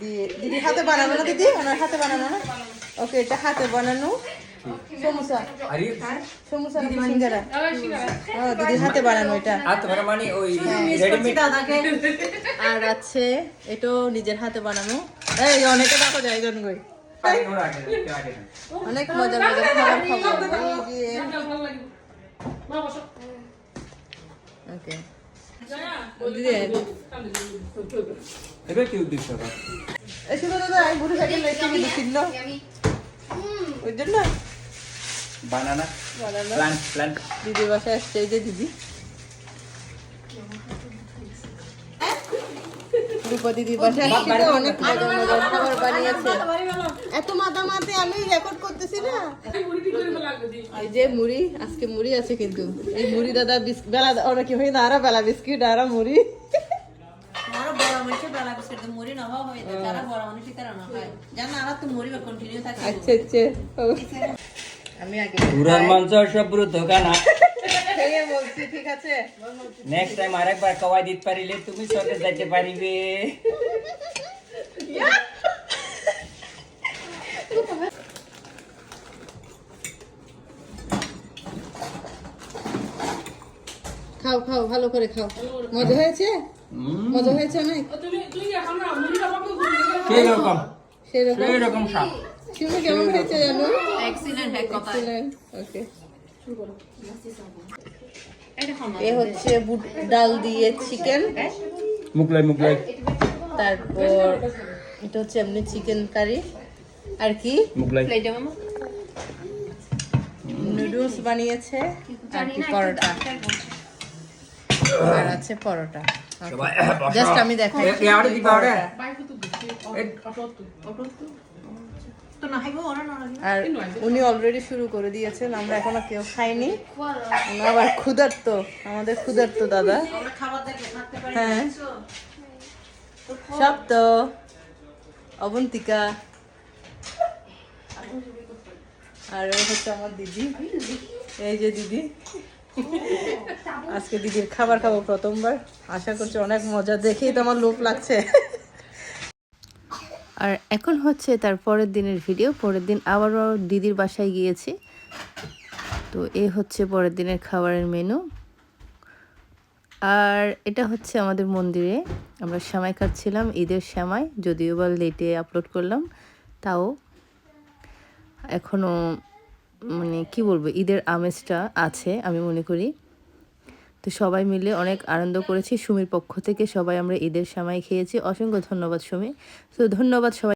দিয়ে দিদি হাতে বানানো না দিদি ওনার হাতে বানানো না ওকে এটা হাতে বানানো সমোসা সমোসা ও দিদি হাতে বানানো এটা আর আছে এটাও নিজের হাতে বানানো এই অনেকে দেখো যায় অনেক মজার মজার খাবার খাব ওকে দিদি এবে কি উদ্দেশ্য এই দাদা এই বুড়ি সাইকেল লেখে কি দিছিল ওই জন্য। বানানা বানানো প্ল্যান্ট প্ল্যান্ট দিদি বাসায় আসছে এই যে দিদি। রূপা দিদি বাসায় আসছে অনেক মজার মজার খাবার বানিয়েছে। এত মাথা মাতে আমি রেকর্ড করতেছি না। এই যে মুড়ি আজকে মুড়ি আছে কিন্তু। এই মুড়ি দাদা বিস্কুট বেলা ওরা কি হয় না আরা বেলা বিস্কিট আরা মুড়ি। আরও বড় মানুষের বেলা বিস্কুট মুড়ি নবা হয় যারা বড় মানুষই তারা না হয় জানা আর তো মুড়ি কন্টিনিউ থাকে আচ্ছা আচ্ছা ও। আমি আগে পুরার মাংস সব পুরো দোকান খেয়ে বলছি ঠিক আছে নেক্সট টাইম আরেকবার কওয়াই দিতে পারিলে তুমি সঙ্গে যাইতে পারিবে খাও খাও ভালো করে খাও। মজা হয়েছে? মজা হয়েছে অনেক? সেরকম সেই রকম স্বাদ। তুমি কেমন হয়েছে জানো? এক্সিলেন্ট ওকে এ হচ্ছে বুট ডাল দিয়ে চিকেন মুগলাই মুগলাই। তারপর এটা হচ্ছে এমনি চিকেন কারি আর কি? মুগলাই। নুডলস বানিয়েছে। আর কি পরোটা। আর আছে পরোটা। জাস্ট আমি দেখাই। আর উনি অলরেডি শুরু করে দিয়েছেন আমরা এখনও কেউ খাইনি। আবার ক্ষুধার্ত আমাদের ক্ষুধার্ত দাদা। আমরা খাবার দেখে থাকতে পারি হ্যাঁ। সব তো অবন্তিকা। আর ও হচ্ছে আমার দিদি। এই যে দিদি। আজকে দিদির খাবার খাব প্রথমবার। আশা করছি অনেক মজা দেখেই তো আমার লোভ লাগছে। আর এখন হচ্ছে তার পরের দিনের ভিডিও। পরের দিন আবারও দিদির বাসায় গিয়েছি। তো এ হচ্ছে পরের দিনের খাবারের মেনু। আর এটা হচ্ছে আমাদের মন্দিরে। আমরা শ্যামাই খাচ্ছিলাম, ঈদের শ্যামাই যদিও বা লেটে আপলোড করলাম, তাও এখনও মানে কি বলব, ঈদের আমেজটা আছে আমি মনে করি। তো সবাই মিলে অনেক আনন্দ করেছি। সুমির পক্ষ থেকে সবাই আমরা ঈদের সময় খেয়েছি। অসংখ্য ধন্যবাদ সুমি। তো ধন্যবাদ সবাই